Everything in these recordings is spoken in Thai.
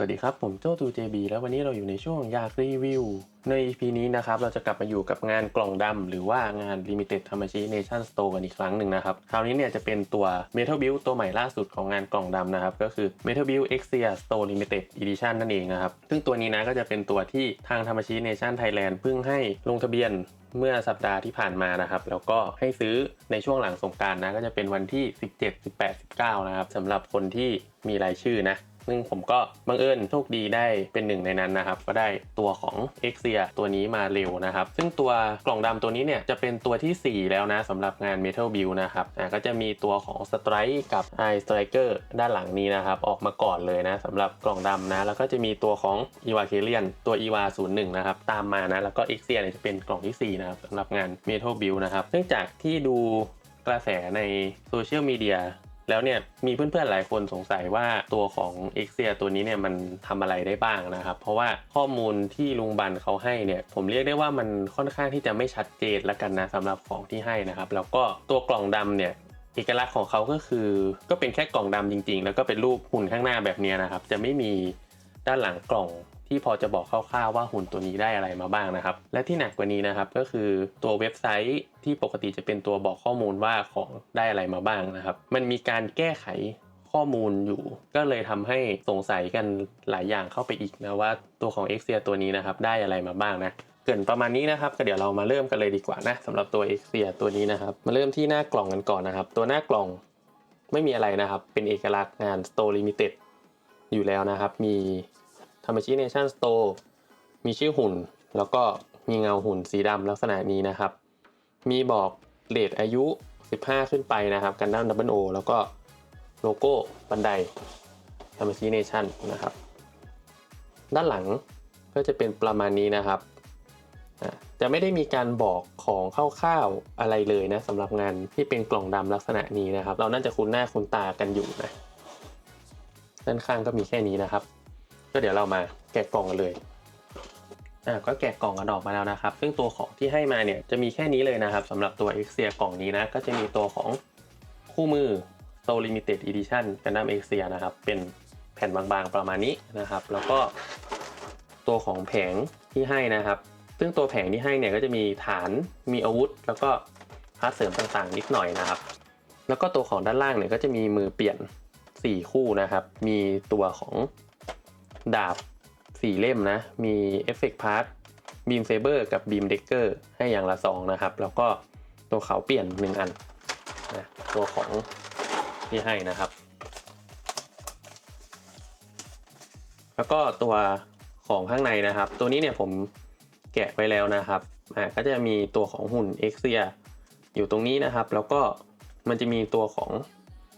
สวัสดีครับ ผมโจ้ตู JB แล้ววันนี้เราอยู่ในช่วงอยากรีวิว ใน EP นี้นะครับ เราจะกลับมาอยู่กับงานกล่องดำหรือว่างาน Limited t a m a s h i Nation Store กันอีกครั้งหนึ่งนะครับ คราวนี้เนี่ยจะเป็นตัว Metal Build ตัวใหม่ล่าสุดของงานกล่องดำนะครับ ก็คือ Metal Build Exia Store Limited Edition นั่นเองนะครับ ซึ่งตัวนี้นะก็จะเป็นตัวที่ทาง t a m a s h i Nation Thailand เพิ่งให้ลงทะเบียนเมื่อสัปดาห์ที่ผ่านมานะครับ แล้วก็ให้ซื้อในช่วงหลังสงกรารนะก็จะเป็นวันที่ 17 18 19 นะครับสำหรับคนที่มีรายชื่อนะ ซึ่งผมก็บังเอิญโชคดีได้เป็นหนึ่งในนั้นนะครับ ก็ได้ตัวของ e x i a ตัวนี้มาเร็วนะครับ ซึ่งตัวกล่องดำตัวนี้เนี่ยจะเป็นตัวที่ 4 แล้วนะสำหรับงาน Metal Build นะครับอ่าก็จะมีตัวของ Strike กับ Eye Striker ด้านหลังนี้นะครับ ออกมาก่อนเลยนะสำหรับกล่องดำนะ แล้วก็จะมีตัวของ e v a k a l i a n ตัว e v a 01นะครับตามมานะ แล้วก็ e x i a เนี่ยจะเป็นกล่องที่ 4 นะครับสำหรับงาน Metal Build นะครับเนื่องจากที่ดูกระแสในโซเชียลมีเดีย แล้วเนี่ยมีเพื่อนๆหลายคนสงสัยว่าตัวของ x เ i a ตัวนี้เนี่ยมันทำอะไรได้บ้างนะครับ เพราะว่าข้อมูลที่ลุงบันเขาให้เนี่ยผมเรียกได้ว่ามันค่อนข้างที่จะไม่ชัดเจนแล้วกันนะสำหรับของที่ให้นะครับ แล้วก็ตัวกล่องดำเนี่ยเอกลักษณ์ของเขาก็คือ ก็เป็นแค่กล่องดำจริง ๆ แล้วก็เป็นรูปหุ่นข้างหน้าแบบนี้นะครับ จะไม่มีด้านหลังกล่อง ที่พอจะบอกคร่าวๆว่าหุ่นตัวนี้ได้อะไรมาบ้างนะครับ และที่หนักกว่านี้นะครับก็คือตัวเว็บไซต์ที่ปกติจะเป็นตัวบอกข้อมูลว่าของได้อะไรมาบ้างนะครับ มันมีการแก้ไขข้อมูลอยู่ ก็เลยทำให้สงสัยกันหลายอย่างเข้าไปอีกนะว่าตัวของ x อ i a ตัวนี้นะครับได้อะไรมาบ้างนะเกินประมาณนี้นะครับก็เดี๋ยวเรามาเริ่มกันเลยดีกว่านะสำหรับตัว x อ i a ตัวนี้นะครับ มาเริ่มที่หน้ากล่องกันก่อนนะครับ ตัวหน้ากล่องไม่มีอะไรนะครับ เป็นเอกลักษณ์งาน Store Limited อยู่แล้วนะครับ มี ธรรมชิ Nation Store มีชื่อหุ่น แล้วก็มีเงาหุ่นสีดำลักษณะนี้นะครับ มีบอกเลทอายุ 15 ขึ้นไปนะครับกันดั้มดับเบิลโอแล้วก็โลโก้บันไดธรรมชิ Nation นะครับ ด้านหลังก็จะเป็นประมาณนี้นะครับ จะไม่ได้มีการบอกของคร่าวๆอะไรเลยนะสำหรับงานที่เป็นกล่องดำลักษณะนี้นะครับ เราน่าจะคุ้นหน้าคุ้นตากันอยู่นะด้านข้างก็มีแค่นี้นะครับ ก็เดี๋ยวเรามาแกะกล่องกันเลยอ่าก็แกะกล่องกันออกมาแล้วนะครับ ซึ่งตัวของที่ให้มาเนี่ยจะมีแค่นี้เลยนะครับสำหรับตัว x อ i a กล่องนี้นะ ก็จะมีตัวของคู่มือ s o Limited Edition Gundam x อ i a นะครับ เป็นแผ่นบางๆประมาณนี้นะครับ แล้วก็ตัวของแผงที่ให้นะครับ ซึ่งตัวแผงที่ให้เนี่ยก็จะมีฐานมีอาวุธ แล้วก็พาร์ทเสริมต่างๆนิดหน่อยนะครับ แล้วก็ตัวของด้านล่างเนี่ยก็จะมีมือเปลี่ยน 4 คู่นะครับ มีตัวของ ดาบสี่เล่มนะ มีเอฟเฟกต์พาร์ทบีมเซเบอร์กับบีมเดกเกอร์ให้อย่างละ2นะครับ แล้วก็ตัวเขาเปลี่ยน1อันนะตัวของที่ให้นะครับ แล้วก็ตัวของข้างในนะครับ ตัวนี้เนี่ยผมแกะไว้แล้วนะครับอ่าก็จะมีตัวของหุ่นเอ็กเซียอยู่ตรงนี้นะครับ แล้วก็มันจะมีตัวของ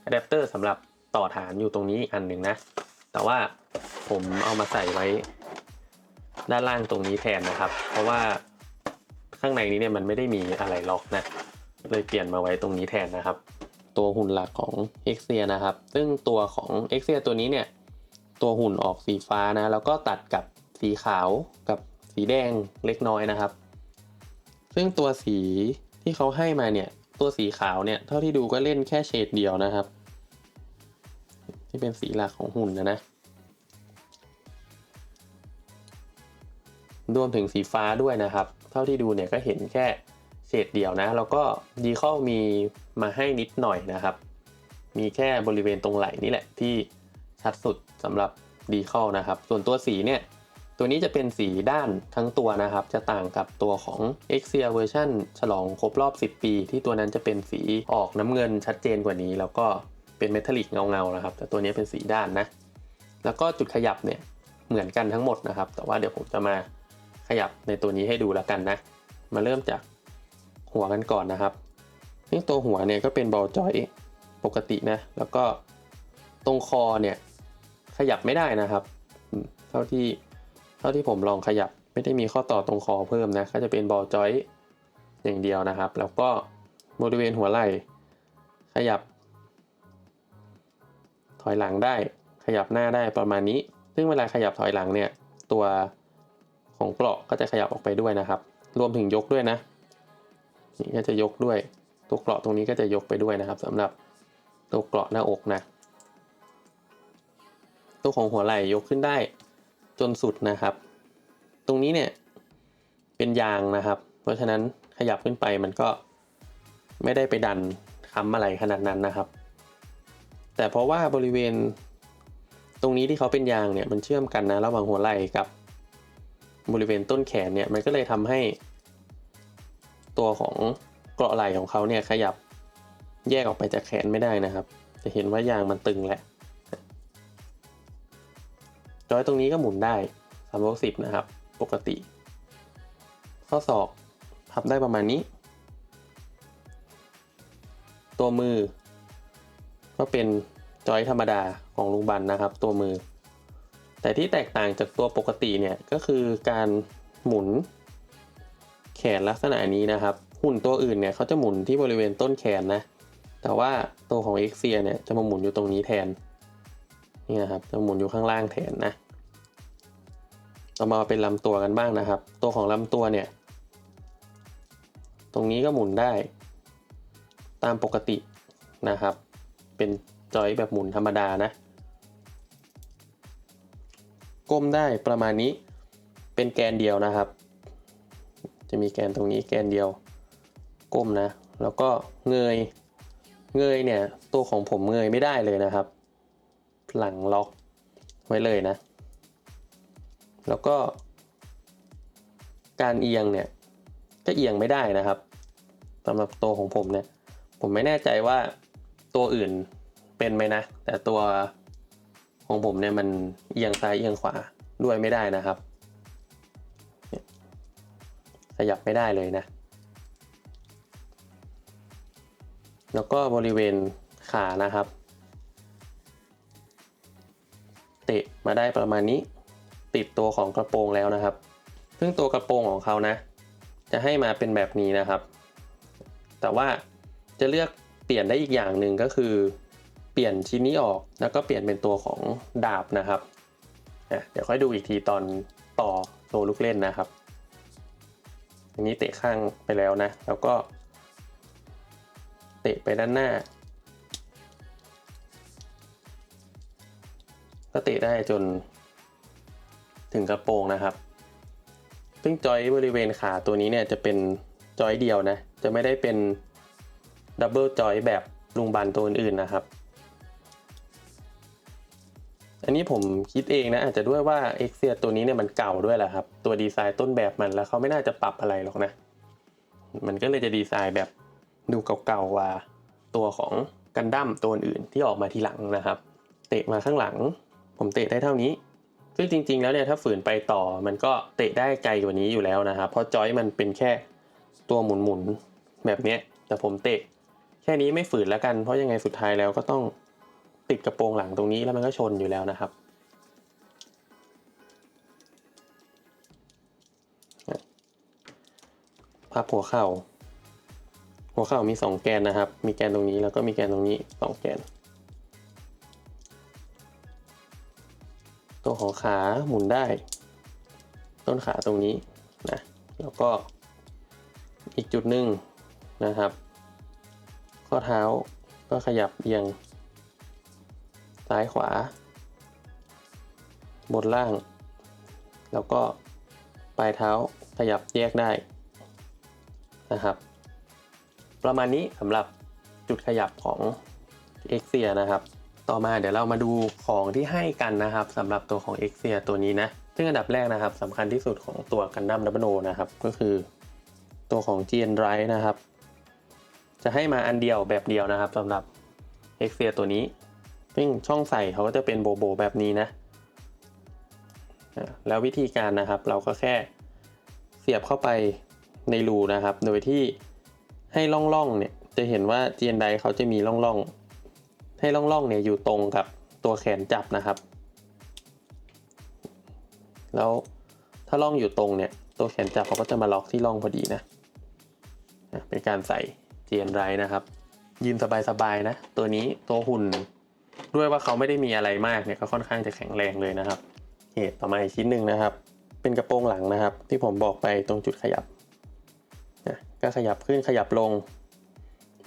อะแดปเตอร์สำหรับต่อฐานอยู่ตรงนี้อีกอันหนึ่งนะ แต่ว่า ผมเอามาใส่ไว้ ด้านล่างตรงนี้แทนนะครับ เพราะว่าข้างในนี้เนี่ยมันไม่ได้มีอะไรล็อกนะ เลยเปลี่ยนมาไว้ตรงนี้แทนนะครับ ตัวหุ่นหลักของ x อ i a นะครับ ซึ่งตัวของ x อ i a ตัวนี้เนี่ย ตัวหุ่นออกสีฟ้านะ แล้วก็ตัดกับสีขาวกับสีแดงเล็กน้อยนะครับ ซึ่งตัวสีที่เขาให้มาเนี่ย ตัวสีขาวเนี่ย เท่าที่ดูก็เล่นแค่เฉดเดียวนะครับ ที่เป็นสีหลักของหุ่นนะนะ รวมถึงสีฟ้าด้วยนะครับ เท่าที่ดูเนี่ยก็เห็นแค่เฉดเดียวนะ แล้วก็ดีเข้ามีมาให้นิดหน่อยนะครับ มีแค่บริเวณตรงไหล่นี่แหละที่ชัดสุดสำหรับดีเข้านะครับ ส่วนตัวสีเนี่ย ตัวนี้จะเป็นสีด้านทั้งตัวนะครับ จะต่างกับตัวของ x i a เวอร์ชันฉลองครบรอบ 10 ปี ที่ตัวนั้นจะเป็นสีออกน้ำเงินชัดเจนกว่านี้ แล้วก็เป็นเมทัลลิกเงาๆนะครับ แต่ตัวนี้เป็นสีด้านนะ แล้วก็จุดขยับเนี่ยเหมือนกันทั้งหมดนะครับ แต่ว่าเดี๋ยวผมจะมา ขยับในตัวนี้ให้ดูแล้วกันนะ มาเริ่มจากหัวกันก่อนนะครับนี่ตัวหัวเนี่ยก็เป็นบอลจอยปกตินะ แล้วก็ตรงคอเนี่ยขยับไม่ได้นะครับ เท่าที่เท่าที่ผมลองขยับไม่ได้มีข้อต่อตรงคอเพิ่มนะ ก็จะเป็นบอลจอยอย่างเดียวนะครับ แล้วก็บริเวณหัวไหล่ขยับ ถอยหลังได้ ขยับหน้าได้ประมาณนี้ ซึ่งเวลาขยับถอยหลังเนี่ยตัว ของเกราะก็จะขยับออกไปด้วยนะครับ รวมถึงยกด้วยนะ นี่ก็จะยกด้วย ตัวเกราะตรงนี้ก็จะยกไปด้วยนะครับสำหรับตัวเกราะหน้าอกนะ ตัวของหัวไหล่ยกขึ้นได้จนสุดนะครับ ตรงนี้เนี่ยเป็นยางนะครับ เพราะฉะนั้นขยับขึ้นไปมันก็ไม่ได้ไปดันค้ำอะไรขนาดนั้นนะครับ แต่เพราะว่าบริเวณตรงนี้ที่เขาเป็นยางเนี่ยมันเชื่อมกันนะระหว่างหัวไหล่กับ บริเวณต้นแขนเนี่ยมันก็เลยทำให้ ตัวของเกราะไหล่ของเขาเนี่ยขยับแยกออกไปจากแขนไม่ได้นะครับ จะเห็นว่ายางมันตึงแหละจอยตรงนี้ก็หมุนได้360นะครับ ปกติ ข้อศอกพับได้ประมาณนี้ ตัวมือ ก็เป็นจอยธรรมดาของลุงบันนะครับ ตัวมือ แต่ที่แตกต่างจากตัวปกติเนี่ยก็คือการหมุนแขนลักษณะนี้นะครับ หุ่นตัวอื่นเนี่ยเขาจะหมุนที่บริเวณต้นแขนนะ แต่ว่าตัวของเอ็กเซียเนี่ยจะมาหมุนอยู่ตรงนี้แทนนี่นะครับจะหมุนอยู่ข้างล่างแทนนะเรามาเป็นลำตัวกันบ้างนะครับ ตัวของลำตัวเนี่ย ตรงนี้ก็หมุนได้ ตามปกตินะครับ เป็นจอยแบบหมุนธรรมดานะ ก้มได้ประมาณนี้ เป็นแกนเดียวนะครับ จะมีแกนตรงนี้แกนเดียว ก้มนะ แล้วก็เงย เงยเนี่ย ตัวของผมเงยไม่ได้เลยนะครับ หลังล็อกไว้เลยนะ แล้วก็ การเอียงเนี่ยก็เอียงไม่ได้นะครับสำหรับตัวของผมเนี่ย ผมไม่แน่ใจว่าตัวอื่นเป็นไหมนะ แต่ตัว ของผมเนี่ยมันเอียงซ้ายเอียงขวาด้วยไม่ได้นะครับ ขยับไม่ได้เลยนะ แล้วก็บริเวณขานะครับ เตะมาได้ประมาณนี้ ติดตัวของกระโปรงแล้วนะครับ ซึ่งตัวกระโปรงของเขานะ จะให้มาเป็นแบบนี้นะครับ แต่ว่าจะเลือกเปลี่ยนได้อีกอย่างหนึ่งก็คือ เปลี่ยนชิ้นนี้ออกแล้วก็เปลี่ยนเป็นตัวของดาบนะครับเดี๋ยวค่อยดูอีกทีตอนต่อตัวลูกเล่นนะครับอันนี้เตะข้างไปแล้วนะ แล้วก็ เตะไปด้านหน้า ก็เตะได้จนถึงกระโปรงนะครับ ซึ่งจอยบริเวณขาตัวนี้เนี่ยจะเป็นจอยเดียวนะ จะไม่ได้เป็นดับเบิลจอยแบบลุงบันตัวอื่นๆนะครับ อันนี้ผมคิดเองนะอาจจะด้วยว่า x เ i ตัวนี้เนี่ยมันเก่าด้วยแหละครับ ตัวดีไซน์ต้นแบบมันแล้วเขาไม่น่าจะปรับอะไรหรอกนะ มันก็เลยจะดีไซน์แบบดูเก่าๆกว่าตัวของกันดั้มตัวอื่นที่ออกมาทีหลังนะครับ เตะมาข้างหลัง ผมเตะได้เท่านี้ ซึ่งจริง ๆ แล้วเนี่ยถ้าฝืนไปต่อมันก็เตะได้ไกลกว่านี้อยู่แล้วนะครับ เพราะจอยมันเป็นแค่ตัวหมุนๆแบบเนี้ยแต่ผมเตะแค่นี้ไม่ฝืนแล้วกันเพราะยังไงสุดท้ายแล้วก็ต้อง ติดกระโปรงหลังตรงนี้แล้วมันก็ชนอยู่แล้วนะครับ พับหัวเข่า หัวเข่ามี 2 แกนนะครับ มีแกนตรงนี้แล้วก็มีแกนตรงนี้ 2 แกน ตัวของขาหมุนได้ ต้นขาตรงนี้นะ แล้วก็อีกจุดหนึ่งนะครับ ข้อเท้าก็ขยับเอียง ซ้ายขวา บนล่าง แล้วก็ปลายเท้าขยับแยกได้นะครับ ประมาณนี้สำหรับจุดขยับของ x เ i นะครับ ต่อมาเดี๋ยวเรามาดูของที่ให้กันนะครับสำหรับตัวของ x เ i ตัวนี้นะซึ่งอันดับแรกนะครับสำคัญที่สุดของตัวกันดั้มดับเบิลโนนะครับ ก็คือตัวของ GN Drive นะครับ จะให้มาอันเดียวแบบเดียวนะครับสำหรับ x เ i ตัวนี้ ซึ่งช่องใส่เขาก็จะเป็นโบโบแบบนี้นะ แล้ววิธีการนะครับเราก็แค่เสียบเข้าไปในรูนะครับ โดยที่ให้ล่องๆเนี่ยจะเห็นว่า GN d i เขาจะมีล่องๆ ให้ล่องๆเนี่ยอยู่ตรงกับตัวแขนจับนะครับ แล้วถ้าล่องอยู่ตรงเนี่ยตัวแขนจับเขาก็จะมาล็อกที่ล่องพอดีนะ เป็นการใส่ GN d i นะครับ ยืนสบายๆนะ ตัวนี้ตัวหุ่น ด้วยว่าเขาไม่ได้มีอะไรมากเนี่ยก็ค่อนข้างจะแข็งแรงเลยนะครับเหตุต่อมาอีกชิ้นหนึ่งนะครับ เป็นกระโปรงหลังนะครับ ที่ผมบอกไปตรงจุดขยับนะก็ขยับขึ้นขยับลง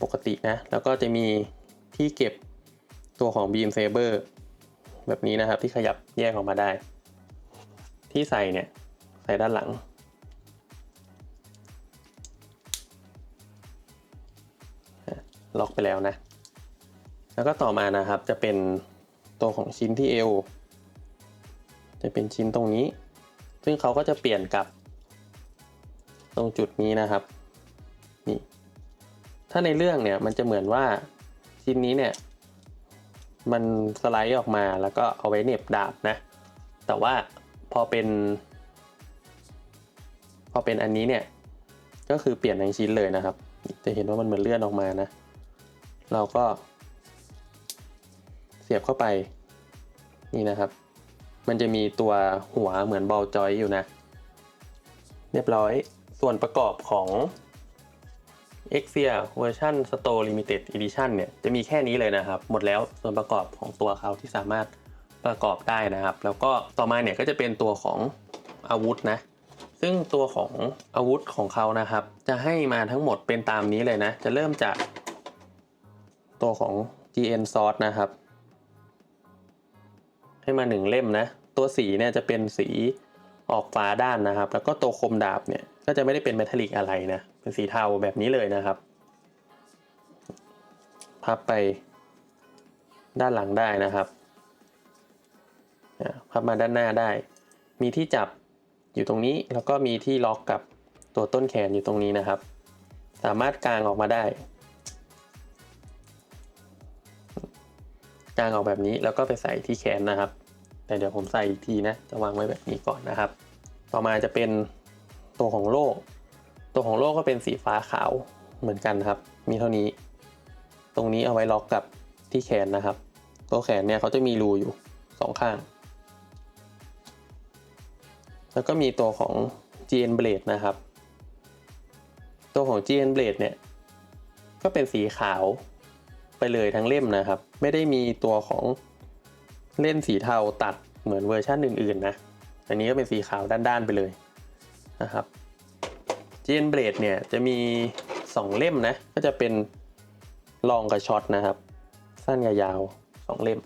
ปกตินะ แล้วก็จะมีที่เก็บตัวของ Beam Saber แบบนี้นะครับที่ขยับแยกออกมาได้ ที่ใส่เนี่ยใส่ด้านหลัง ล็อกไปแล้วนะ แล้วก็ต่อมานะครับจะเป็นตัวของชิ้นที่เอวจะเป็นชิ้นตรงนี้ ซึ่งเขาก็จะเปลี่ยนกับ ตรงจุดนี้นะครับนี่ถ้าในเรื่องเนี่ยมันจะเหมือนว่าชิ้นนี้เนี่ยมันสไลด์ออกมาแล้วก็เอาไว้เหน็บดาบนะ แต่ว่าพอเป็น พอเป็นอันนี้เนี่ยก็คือเปลี่ยนทั้งชิ้นเลยนะครับ จะเห็นว่ามันเหมือนเลื่อนออกมานะ เราก็ สียบเข้าไป นี่นะครับ มันจะมีตัวหัวเหมือนบอลจอยอยู่นะ เรียบร้อย ส่วนประกอบของ x f i a เวอร์ชัน Store Limited Edition เนี่ย จะมีแค่นี้เลยนะครับ หมดแล้วส่วนประกอบของตัวเขาที่สามารถประกอบได้นะครับ แล้วก็ต่อมาเนี่ยก็จะเป็นตัวของอาวุธนะ ซึ่งตัวของอาวุธของเขานะครับ จะให้มาทั้งหมดเป็นตามนี้เลยนะ จะเริ่มจากตัวของ GN Source นะครับ ให้มาหนึ่งเล่มนะ ตัวสีเนี่ยจะเป็นสีออกฟ้าด้านนะครับ แล้วก็ตัวคมดาบเนี่ยก็จะไม่ได้เป็นเมทัลลิกอะไรนะ เป็นสีเทาแบบนี้เลยนะครับ พับไปด้านหลังได้นะครับ พับมาด้านหน้าได้ มีที่จับอยู่ตรงนี้ แล้วก็มีที่ล็อกกับตัวต้นแขนอยู่ตรงนี้นะครับ สามารถกางออกมาได้ กางออกแบบนี้แล้วก็ไปใส่ที่แขนนะครับ แต่เดี๋ยวผมใส่อีกทีนะ จะวางไว้แบบนี้ก่อนนะครับ ต่อมาจะเป็นตัวของโล่ตัวของโล่ก็เป็นสีฟ้าขาวเหมือนกันครับ มีเท่านี้ ตรงนี้เอาไว้ล็อกกับที่แขนนะครับ ตัวแขนเนี่ยเขาจะมีรูอยู่สองข้าง แล้วก็มีตัวของ GN Blade นะครับ ตัวของ GN Blade เนี่ยก็เป็นสีขาว ไปเลยทั้งเล่มนะครับ ไม่ได้มีตัวของเล่นสีเทาตัดเหมือนเวอร์ชันอื่นๆนะ อันนี้ก็เป็นสีขาวด้านๆไปเลยนะครับ GN Blade เนี่ยจะมี 2 เล่มนะ ก็จะเป็นลองกับช็อตนะครับ สั้นกับยาว 2 เล่ม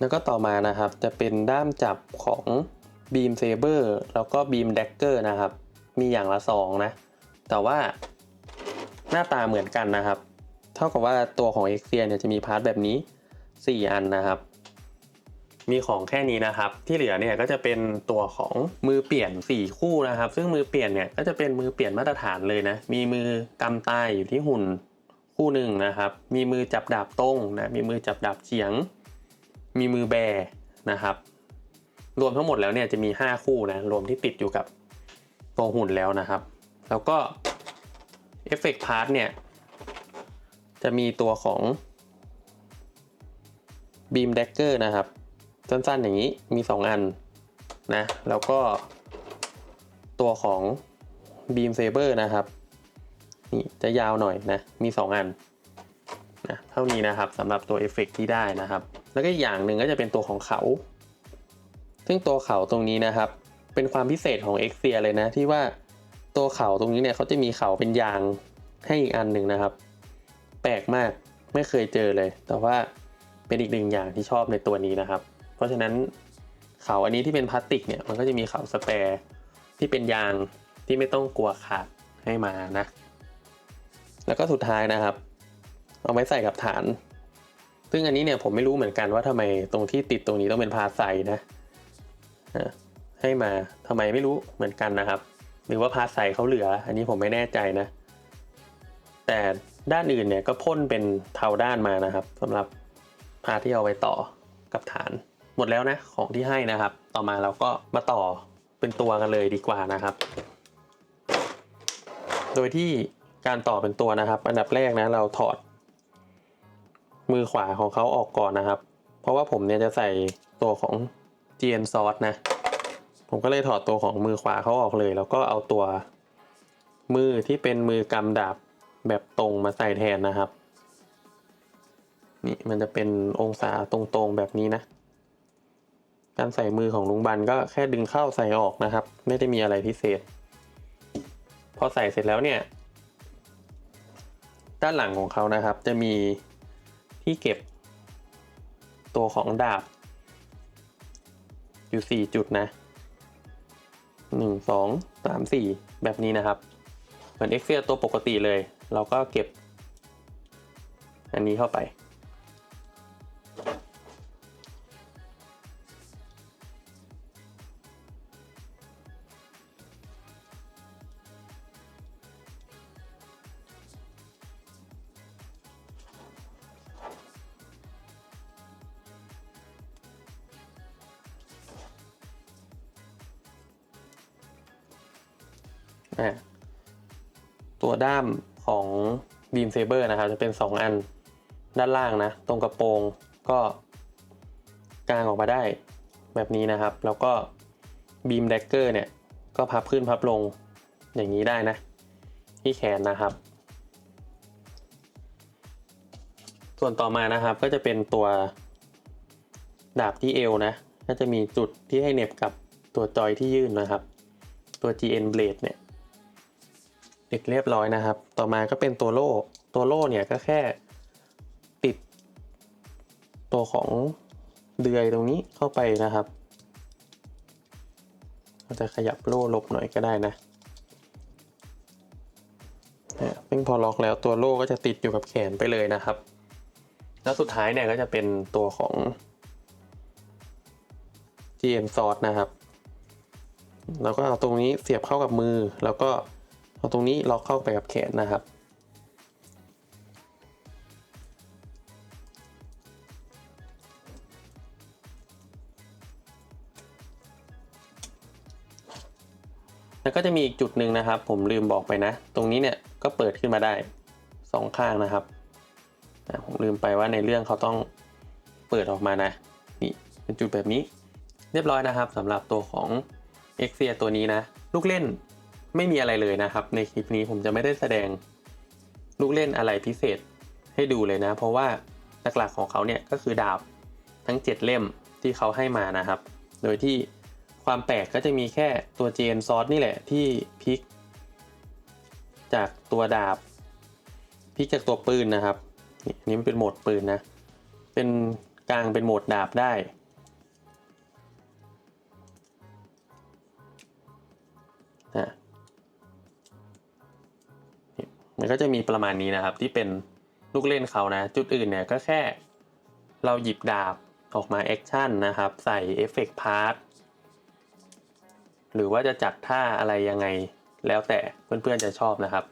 แล้วก็ต่อมานะครับจะเป็นด้ามจับของ Beam Saber แล้วก็ Beam Dagger นะครับ มีอย่างละ 2 นะ แต่ว่า หน้าตาเหมือนกันนะครับ เท่ากับว่าตัวของ x f i a เนี่ยจะมีพาร์ทแบบนี้ 4 อันนะครับ มีของแค่นี้นะครับ ที่เหลือเนี่ยก็จะเป็นตัวของมือเปลี่ยน 4 คู่นะครับ ซึ่งมือเปลี่ยนเนี่ยก็จะเป็นมือเปลี่ยนมาตรฐานเลยนะ มีมือกำตายอยู่ที่หุ่นคู่หนึ่งนะครับ มีมือจับดาบตรงนะ มีมือจับดาบเฉียง มีมือแบนะครับ รวมทั้งหมดแล้วเนี่ยจะมี 5 คู่นะ รวมที่ติดอยู่กับตัวหุ่นแล้วนะครับ แล้วก็ เอฟเฟกต์พาร์ทเนี่ย จะมีตัวของ Beam Dagger นะครับ สั้นๆอย่างนี้มี 2 อันนะ แล้วก็ตัวของ Beam Saber นะครับ นี่จะยาวหน่อยนะ มี 2 อันนะเท่านี้นะครับสำหรับตัวเอฟเฟกต์ที่ได้นะครับ แล้วก็อย่างหนึ่งก็จะเป็นตัวของเขา ซึ่งตัวเขาตรงนี้นะครับ เป็นความพิเศษของ x อ i a เลยนะ ที่ว่า ตัวเข่าตรงนี้เนี่ยเขาจะมีเข่าเป็นยางให้อีกอันหนึ่งนะครับ แปลกมากไม่เคยเจอเลย แต่ว่าเป็นอีกหนึ่งอย่างที่ชอบในตัวนี้นะครับ เพราะฉะนั้นเข่าอันนี้ที่เป็นพลาสติกเนี่ยมันก็จะมีเข่าสแปร์ที่เป็นยางที่ไม่ต้องกลัวขาดให้มานะ แล้วก็สุดท้ายนะครับ เอาไว้ใส่กับฐาน ซึ่งอันนี้เนี่ยผมไม่รู้เหมือนกันว่าทำไมตรงที่ติดตรงนี้ต้องเป็นพาใส่นะอะให้มาทำไมไม่รู้เหมือนกันนะครับ หรือว่าพาใสเขาเหลือ อันนี้ผมไม่แน่ใจนะ แต่ด้านอื่นเนี่ยก็พ่นเป็นเทาด้านมานะครับสำหรับพาที่เอาไว้ต่อกับฐาน หมดแล้วนะของที่ให้นะครับ ต่อมาเราก็มาต่อเป็นตัวกันเลยดีกว่านะครับ โดยที่การต่อเป็นตัวนะครับ อันดับแรกนะเราถอด มือขวาของเขาออกก่อนนะครับ เพราะว่าผมเนี่ยจะใส่ตัวของ GN Source นะ ผมก็เลยถอดตัวของมือขวาเขาออกเลย แล้วก็เอาตัวมือที่เป็นมือกำดาบแบบตรงมาใส่แทนนะครับ นี่มันจะเป็นองศาตรงๆแบบนี้นะ การใส่มือของลุงบันก็แค่ดึงเข้าใส่ออกนะครับ ไม่ได้มีอะไรพิเศษ พอใส่เสร็จแล้วเนี่ย ด้านหลังของเขานะครับ จะมีที่เก็บตัวของดาบ อยู่สี่จุดนะ หนึ่งสองสามสี่แบบนี้นะครับ เหมือนเอ็กเซียตัวปกติเลย เราก็เก็บ อันนี้เข้าไป ด้ามของบีมเซเบอร์นะครับจะเป็น 2 อันด้านล่างนะ ตรงกระโปรงก็กางออกมาได้แบบนี้นะครับ แล้วก็บีมแดกเกอร์เนี่ย ก็พับขึ้นพับลงอย่างนี้ได้นะ ที่แขนนะครับ ส่วนต่อมานะครับก็จะเป็นตัวดาบที่เอวนะก็จะมีจุดที่ให้เหน็บกับตัวจอยที่ยื่นนะครับ ตัว GN Blade เนี่ย ติดเรียบร้อยนะครับ ต่อมาก็เป็นตัวโล่ ตัวโล่เนี่ยก็แค่ติด ตัวของเดือยตรงนี้เข้าไปนะครับเราจะขยับโล่ลบหน่อยก็ได้นะเนี่ยเพิ่งพอล็อกแล้วตัวโล่ก็จะติดอยู่กับแขนไปเลยนะครับ แล้วสุดท้ายเนี่ยก็จะเป็นตัวของ GM s o r t นะครับแล้วก็เอาตรงนี้เสียบเข้ากับมือแล้วก็ เอาตรงนี้ล็อกเข้าไปกับแขนนะครับ แล้วก็จะมีอีกจุดหนึ่งนะครับ ผมลืมบอกไปนะ ตรงนี้เนี่ยก็เปิดขึ้นมาได้สองข้างนะครับผมลืมไปว่าในเรื่องเขาต้องเปิดออกมานะนี่เป็นจุดแบบนี้ เรียบร้อยนะครับสำหรับตัวของ e x i a ตัวนี้นะ ลูกเล่น ไม่มีอะไรเลยนะครับ ในคลิปนี้ผมจะไม่ได้แสดงลูกเล่นอะไรพิเศษให้ดูเลยนะ เพราะว่าหลักๆของเขาเนี่ยก็คือดาบทั้ง 7 เล่มที่เขาให้มานะครับ โดยที่ความแปลกก็จะมีแค่ตัวเจนซอสนี่แหละที่พลิก จากตัวดาบพลิกจากตัวปืนนะครับนี่อันนี้มันเป็นโหมดปืนนะ เป็นกลางเป็นโหมดดาบได้ มันก็จะมีประมาณนี้นะครับ ที่เป็นลูกเล่นเขานะ จุดอื่นเนี่ยก็แค่เราหยิบดาบออกมาแอคชั่นนะครับ ใส่เอฟเฟกต์พาร์ทหรือว่าจะจัดท่าอะไรยังไงแล้วแต่เพื่อนๆจะชอบนะครับ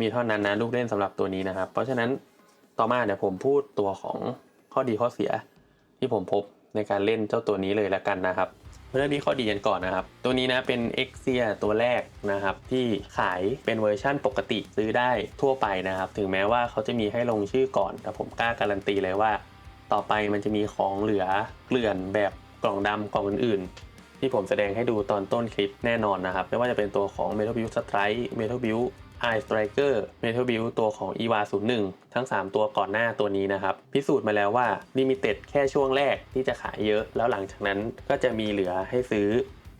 มีเท่านั้นนะลูกเล่นสำหรับตัวนี้นะครับ เพราะฉะนั้นต่อมาเดี๋ยวผมพูดตัวของข้อดีข้อเสียที่ผมพบในการเล่นเจ้าตัวนี้เลยละกันนะครับ เริ่มที่ข้อดีกันก่อนนะครับ ตัวนี้นะเป็น e x i a ตัวแรกนะครับ ที่ขายเป็นเวอร์ชั่นปกติซื้อได้ทั่วไปนะครับ ถึงแม้ว่าเขาจะมีให้ลงชื่อก่อน แต่ผมกล้าการันตีเลยว่า ต่อไปมันจะมีของเหลือเกลื่อนแบบกล่องดำกล่องอื่นๆ ที่ผมแสดงให้ดูตอนต้นคลิปแน่นอนนะครับ ไม่ว่าจะเป็นตัวของ Metal Build Strike Metal Build Eye Striker Metal Build ตัวของ EVA 01ทั้ง 3 ตัวก่อนหน้าตัวนี้นะครับ พิสูจน์มาแล้วว่า Limited แค่ช่วงแรกที่จะขายเยอะ แล้วหลังจากนั้นก็จะมีเหลือให้ซื้อ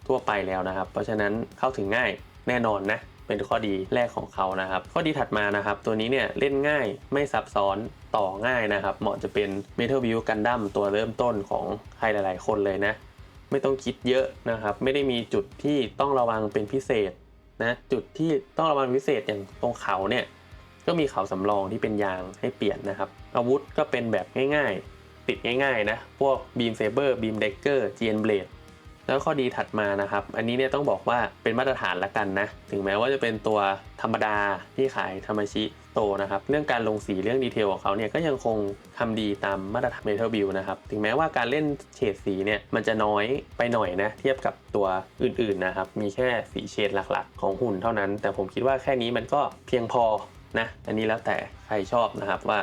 ทั่วไปแล้วนะครับ เพราะฉะนั้นเข้าถึงง่ายแน่นอนนะเป็นข้อดีแรกของเขานะครับ ข้อดีถัดมานะครับ ตัวนี้เนี่ยเล่นง่ายไม่ซับซ้อนต่อง่ายนะครับ เหมาะจะเป็น Metal Build Gundam ตัวเริ่มต้นของใครหลาย ๆ คนเลยนะ ไม่ต้องคิดเยอะนะครับ ไม่ได้มีจุดที่ต้องระวังเป็นพิเศษ นะจุดที่ต้องระวังพิเศษอย่างตรงเขาเนี่ยก็มีเขาสำรองที่เป็นยางให้เปลี่ยนนะครับ อาวุธก็เป็นแบบง่ายๆ ติดง่ายๆนะพวกบีมเซเบอร์บีมเดกเกอร์เจียนเบลดแล้วข้อดีถัดมานะครับ อันนี้เนี่ยต้องบอกว่าเป็นมาตรฐานละกันนะ ถึงแม้ว่าจะเป็นตัวธรรมดาที่ขายธรรมชิ โตนะครับ เรื่องการลงสีเรื่องดีเทลของเขาเนี่ยก็ยังคงทำดีตามมาตรฐานเมทัลบิลนะครับ ถึงแม้ว่าการเล่นเฉดสีเนี่ยมันจะน้อยไปหน่อยนะเทียบกับตัวอื่นๆนะครับ มีแค่สีเฉดหลักๆ ของหุ่นเท่านั้น แต่ผมคิดว่าแค่นี้มันก็เพียงพอนะ อันนี้แล้วแต่ใครชอบนะครับว่า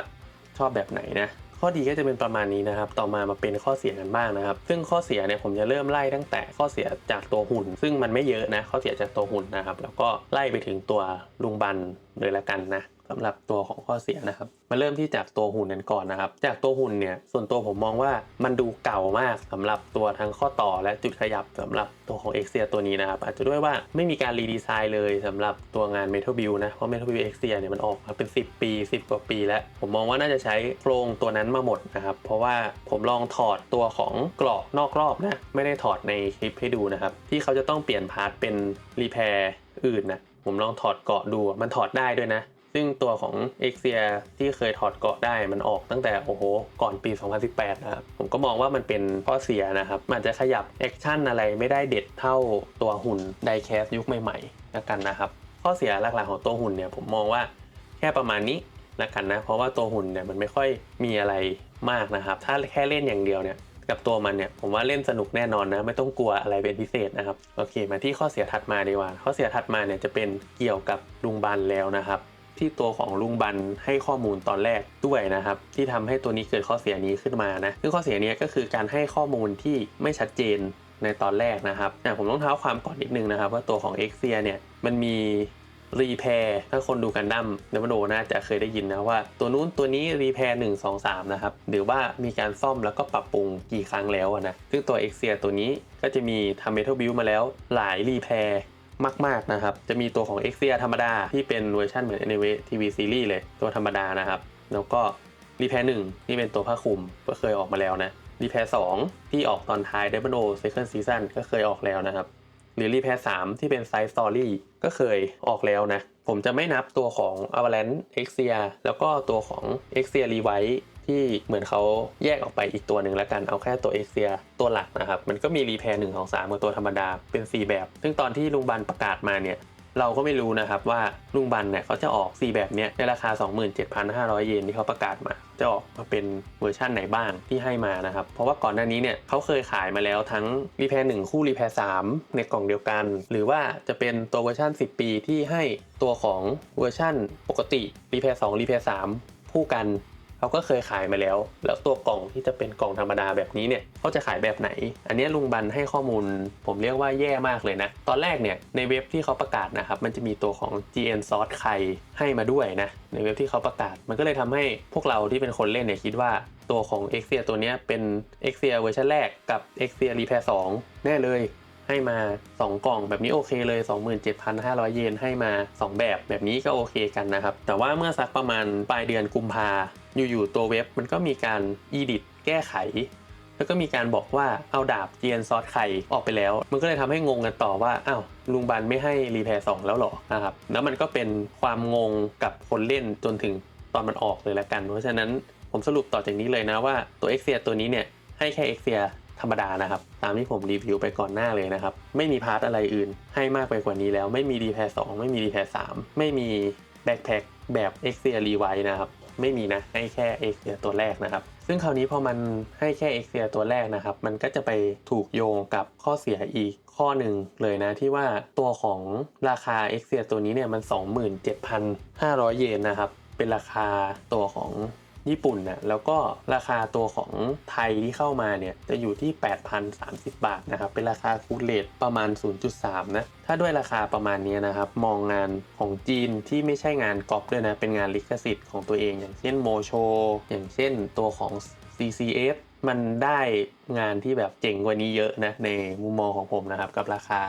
ชอบแบบไหนนะข้อดีก็จะเป็นประมาณนี้นะครับ ต่อมามาเป็นข้อเสียกันบ้างนะครับ ซึ่งข้อเสียเนี่ยผมจะเริ่มไล่ตั้งแต่ข้อเสียจากตัวหุ่น ซึ่งมันไม่เยอะนะ ข้อเสียจากตัวหุ่นนะครับ แล้วก็ไล่ไปถึงตัวลุงบันเลยละกันนะ สำหรับตัวของข้อเสียนะครับ มาเริ่มที่จากตัวหุ่นกันก่อนนะครับ จากตัวหุ่นเนี่ยส่วนตัวผมมองว่ามันดูเก่ามากสำหรับตัวทั้งข้อต่อและจุดขยับสำหรับตัวของ x อ i a ตัวนี้นะครับ อาจจะด้วยว่าไม่มีการรีดีไซน์เลยสำหรับตัวงาน Metal Build นะ เพราะ Metal Build x อ i a เนี่ยมันออกมาเป็น 10 ปี 10 กว่าปีแล้ว ผมมองว่าน่าจะใช้โครงตัวนั้นมาหมดนะครับ เพราะว่าผมลองถอดตัวของกรอบนอกรอบนะไม่ได้ถอดในคลิปให้ดูนะครับที่เขาจะต้องเปลี่ยนพาร์ทเป็นรีแพร์อื่นนะผมลองถอดเกาะดูมันถอดได้ด้วยนะ ซึ่งตัวของ x อ i a ที่เคยถอดเกาะได้มันออกตั้งแต่โอ้โหก่อนปี 2018 นะครับ ผมก็มองว่ามันเป็นข้อเสียนะครับ มันจะขยับแอคชั่นอะไรไม่ได้เด็ดเท่าตัวหุ่นไดแคสยุคใหม่ๆแล้วกันนะครับ ข้อเสียหลักๆของตัวหุ่นเนี่ยผมมองว่าแค่ประมาณนี้แล้วกันนะเพราะว่าตัวหุ่นเนี่ยมันไม่ค่อยมีอะไรมากนะครับ ถ้าแค่เล่นอย่างเดียวเนี่ยกับตัวมันเนี่ยผมว่าเล่นสนุกแน่นอนนะไม่ต้องกลัวอะไรเป็นพิเศษนะครับโอเค มาที่ข้อเสียถัดมาดีกว่า ข้อเสียถัดมาเนี่ยจะเป็นเกี่ยวกับลุงบันแล้วนะครับ ที่ตัวของลุงบันให้ข้อมูลตอนแรกด้วยนะครับ ที่ทำให้ตัวนี้เกิดข้อเสียนี้ขึ้นมานะซึ่งข้อเสียนี้ก็คือการให้ข้อมูลที่ไม่ชัดเจนในตอนแรกนะครับแต่ผมต้องเท้าความก่อนนิดนึงนะครับ ว่าตัวของ x อ i a เซียเนี่ยมันมีรีแพร์ถ้าคนดูกันดั้มเดมโนน่าจะเคยได้ยินนะว่า ตัวนู้นตัวนี้รีแพร์หนึ่งสองสามนะครับ หรือว่ามีการซ่อมแล้วก็ปรับปรุงกี่ครั้งแล้วนะ ซึ่งตัว x อ i a ตัวนี้ก็จะมีทำเมทัลบิวมาแล้วหลายรีแพร์ มาก ๆ นะครับ จะมีตัวของ x อ i a ธรรมดา ที่เป็นเวอร์ชันเหมือน Anyway TV Series เลย ตัวธรรมดานะครับ แล้วก็รีแพร์หนึ่งที่เป็นตัวผ้าคลุมก็เคยออกมาแล้วนะรีแพร์สองที่ออกตอนท้าย d e b o n o Second Season ก็เคยออกแล้วนะครับหรือรีแพร์สามที่เป็น Side Story ก็เคยออกแล้วนะ ผมจะไม่นับตัวของ Avalanche x i a แล้วก็ตัวของ x i a Rewise ที่เหมือนเขาแยกออกไปอีกตัวหนึ่งแล้วกันเอาแค่ตัว x i a ตัวหลักนะครับ มันก็มีรีแพร์หนึ่งของสามกับตัวธรรมดาเป็น 4 แบบ ซึ่งตอนที่ลุงบันประกาศมาเนี่ยเราก็ไม่รู้นะครับว่าลุงบันเนี่ยเขาจะออก 4 แบบเนี้ยในราคา 27,500 เยนที่เขาประกาศมา จะออกมาเป็นเวอร์ชั่นไหนบ้างที่ให้มานะครับ เพราะว่าก่อนหน้านี้เนี่ยเขาเคยขายมาแล้วทั้งรีแพร์1คู่รีแพร์3ในกล่องเดียวกัน หรือว่าจะเป็นตัวเวอร์ชัน10 ปีที่ให้ตัวของเวอร์ชั่นปกติรีแพร์2รีแพร์3คู่กัน เขาก็เคยขายมาแล้ว แล้วตัวกล่องที่จะเป็นกล่องธรรมดาแบบนี้เนี่ยเขาจะขายแบบไหน อันนี้ลุงบันให้ข้อมูล ผมเรียกว่าแย่มากเลยนะ ตอนแรกเนี่ยในเว็บที่เขาประกาศนะครับ มันจะมีตัวของ GN Source ใครให้มาด้วยนะ ในเว็บที่เขาประกาศ มันก็เลยทำให้พวกเราที่เป็นคนเล่นเนี่ยคิดว่าตัวของ x i a ตัวนี้เป็น x i a เวอร์ชันแรกกับ x i a Repair 2แน่เลย ให้มา 2 กล่องแบบนี้โอเคเลย 27,500 เยนให้มา 2 แบบแบบนี้ก็โอเคกันนะครับ แต่ว่าเมื่อสักประมาณปลายเดือนกุมภาอยู่ๆตัวเว็บมันก็มีการอีดิตแก้ไข แล้วก็มีการบอกว่าเอาดาบเจียนซอสไข่ออกไปแล้ว มันก็เลยทำให้งงกันต่อว่าอ้าวลุงบันไม่ให้รีแพร์สองแล้วหรอนะครับแล้วมันก็เป็นความงงกับคนเล่นจนถึงตอนมันออกเลยละกัน เพราะฉะนั้นผมสรุปต่อจากนี้เลยนะว่าตัว x อ i a ตัวนี้เนี่ยให้แค่ x i a ธรรมดานะครับ ตามที่ผมรีวิวไปก่อนหน้าเลยนะครับ ไม่มีพาร์ทอะไรอื่น ให้มากไปกว่านี้แล้ว ไม่มีรีแพร์สไม่มีรีแพร์สไม่มีแบ็คแพ็คแบบ x i a รีไวนะครับ ไม่มีนะ ให้แค่ x i a ตัวแรกนะครับ ซึ่งคราวนี้พอมันให้แค่ x i a ตัวแรกนะครับ มันก็จะไปถูกโยงกับข้อเสียอีกข้อหนึ่งเลยนะ ที่ว่าตัวของราคา x i a ตัวนี้เนี่ยมัน 27,500 เยนนะครับ เป็นราคาตัวของ ญี่ปุ่นนะแล้วก็ราคาตัวของไทยที่เข้ามาเนี่ยจะอยู่ที่ 8,030 บาทนะครับเป็นราคาคูเลทประมาณ 0.3 นะถ้าด้วยราคาประมาณนี้นะครับ มองงานของจีนที่ไม่ใช่งานก๊อปด้วยนะ เป็นงานลิขสิทธิ์ของตัวเอง อย่างเช่นโมโช อย่างเช่นตัวของ CCF มันได้งานที่แบบเจ๋งกว่านี้เยอะนะ ในมุมมองของผมนะครับ กับราคา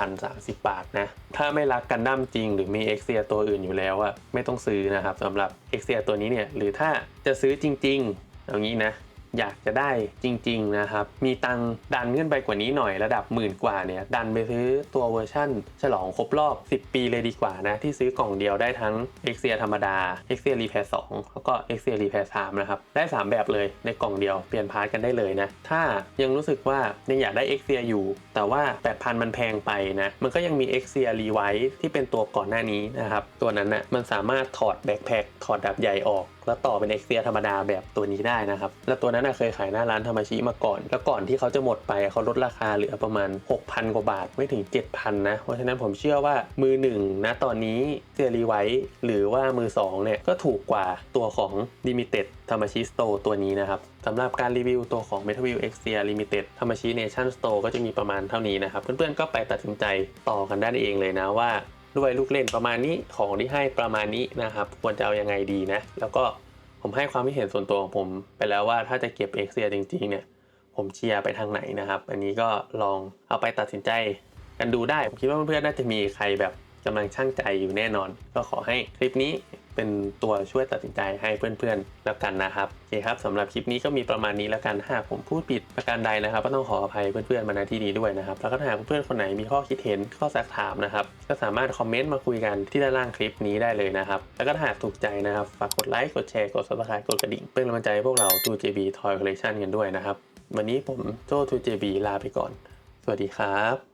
8,030 บาทนะ ถ้าไม่รักกันดั้มจริง หรือมีเอ็กเซียตัวอื่นอยู่แล้วอะไม่ต้องซื้อนะครับสำหรับเอ็กเซียตัวนี้เนี่ย หรือถ้าจะซื้อจริงๆเอางี้นะ อยากจะได้จริง ๆ นะครับ มีตังดันขึ้นไปกว่านี้หน่อยระดับหมื่นกว่าเนี่ย ดันไปซื้อตัวเวอร์ชั่น ฉลองครบรอบ 10 ปีเลยดีกว่านะ ที่ซื้อกล่องเดียวได้ทั้ง x i a ธรรมดา x i a Repair 2แล้วก็ x i a Repair 3นะครับ ได้ 3 แบบเลยในกล่องเดียวเปลี่ยนพาร์ทกันได้เลยนะ ถ้ายังรู้สึกว่ายังอยากได้ x i a อยู่ แต่ว่า 8,000 มันแพงไปนะ มันก็ยังมี x i a Rewise ที่เป็นตัวก่อนหน้านี้นะครับตัวนั้นนะ่ะมันสามารถถอดแบ็คแพ็คถอดดับใหญ่ออก แล้วต่อเป็น x i a ธรรมดาแบบตัวนี้ได้นะครับ แล้วตัวนั้นนะเคยขายหน้าร้านธรรมชิมาก่อน แล้วก่อนที่เขาจะหมดไปเขาลดราคาเหลือประมาณ 6,000 กว่าบาทไม่ถึง 7,000 นะ เพราะฉะนั้นผมเชื่อว่ามือหนึ่งนะตอนนี้เซียรีไว้หรือว่ามือสองเนี่ยก็ถูกกว่าตัวของ Limited ธรรมชิ Store ตัวนี้นะครับสำหรับการรีวิวตัวของ m e t a View X i a Limited ธรรมชิ Nation Store ก็จะมีประมาณเท่านี้นะครับ เพื่อนๆก็ไปตัดสินใจต่อกันได้เองเลยนะว่า ด้วยลูกเล่นประมาณนี้ของที่ให้ประมาณนี้นะครับควรจะเอายังไงดีนะ แล้วก็ผมให้ความคิดเห็นส่วนตัวของผมไปแล้วว่าถ้าจะเก็บเอ็กเซียจริงๆเนี่ยผมเชียร์ไปทางไหนนะครับ อันนี้ก็ลองเอาไปตัดสินใจกันดูได้ ผมคิดว่าเพื่อนๆน่าจะมีใครแบบกำลังช่างใจอยู่แน่นอน ก็ขอให้คลิปนี้ เป็นตัวช่วยตัดสินใจให้เพื่อนๆ แล้วกันนะครับโอเคครับสำหรับคลิปนี้ก็มีประมาณนี้แล้วกันหากผมพูดผิดประการใดนะครับ ก็ต้องขออภัยเพื่อนๆมาณที่นี้ด้วยนะครับ แล้วก็ถ้าหากเพื่อนๆคนไหนมีข้อคิดเห็นข้อสักถามนะครับ ก็สามารถคอมเมนต์มาคุยกันที่ด้านล่างคลิปนี้ได้เลยนะครับ แล้วก็ถ้าหากถูกใจนะครับฝากกดไลค์กดแชร์กด subscribe กดกระดิ่งเป็นกำลังใจให้พวกเรา 2JB Toy Collection กันด้วยนะครับวันนี้ผมโจ้ 2JB ลาไปก่อน สวัสดีครับ